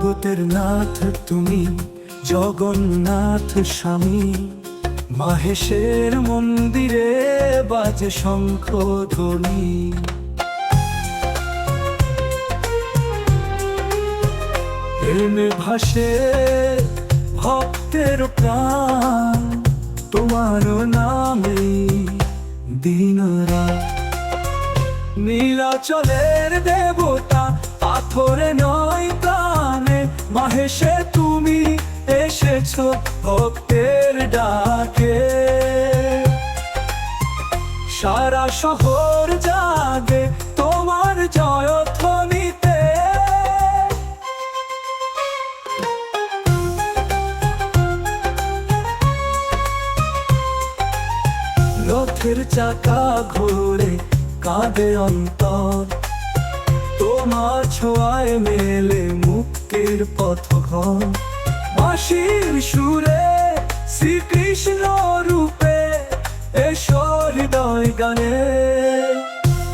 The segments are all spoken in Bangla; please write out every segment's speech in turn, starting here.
জগতের নাথ তুমি, জগন্নাথ স্বামী। মাহেশের মন্দিরে বাজে শঙ্খ ধ্বনি প্রেমে ভাসে ভক্তের প্রাণ, তোমার নামে দিন রাত। নীলাচলের দেবতা পাথরে নয় প্রাণে। মাহেশে তুমি এসেছ ভক্তের ডাকে। সারা শহর জাগে তোমার জয়ধ্বনিতে। রথের চাকা ঘোরে কাঁদে অন্তর। তোমার ছোঁয়ায় মেলে মুক্তির পথ ঘর বাঁশির সুরে শ্রীকৃষ্ণ রূপে এসো হৃদয় গানে।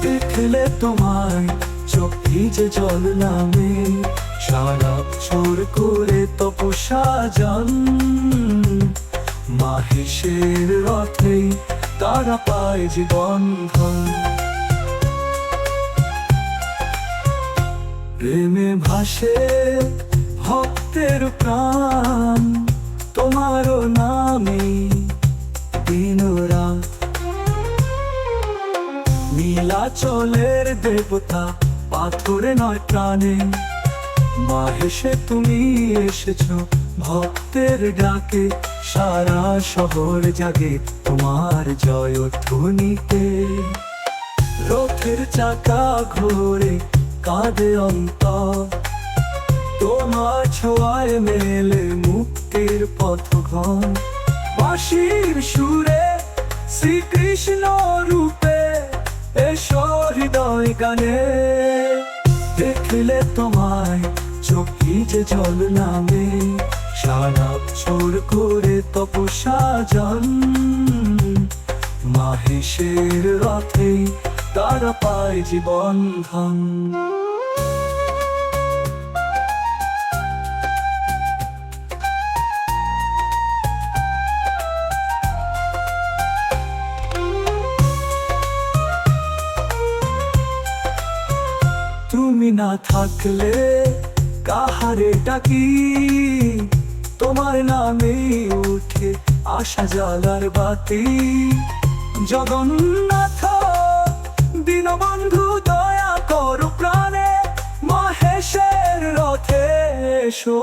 দেখলে তোমায় চোখি যে জল নামে, সারা ছোর করে তপস্যা যান। মাহেশের রথে তারা পায় জীবন ধন। প্রেমে ভাসে ভক্তের প্রাণ তোমার নামে দিন রাত। নীলাচলের দেবতা, পাথরে নয় প্রাণে। মা মাহেশে তুমি এসেছ ভক্তের ডাকে, সারা শহর জাগে তোমার জয় ধ্বনিতে। রথের চাকা ঘোরে কাঁদে অন্তর। তোমার ছোঁয়ায় মেলে মুক্তির পথ ঘন বাঁশির সুরে শ্রীকৃষ্ণ রূপে এসো হৃদয় গানে। দেখলে তোমায় চোখি যে জল নামে সারা ছোর করে তপস্যা জন। মাহেশের রথে তারা পায় জীবন ধন তুমি না থাকলে কাহারে ডাকি? তোমার নামে উঠে আশা জালার বাতি। জগন্নাথ দীনবন্ধু দয়া করু প্রাণে মহেশের রথে এসো।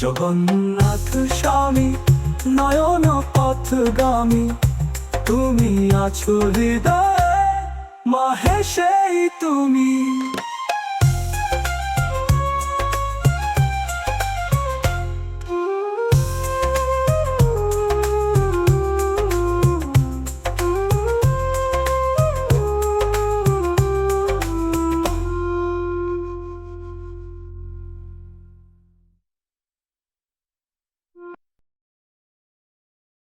জগন্নাথ স্বামী, নয়ন পথগামী, তুমি আছো হৃদয় মাহেশেই তুমি।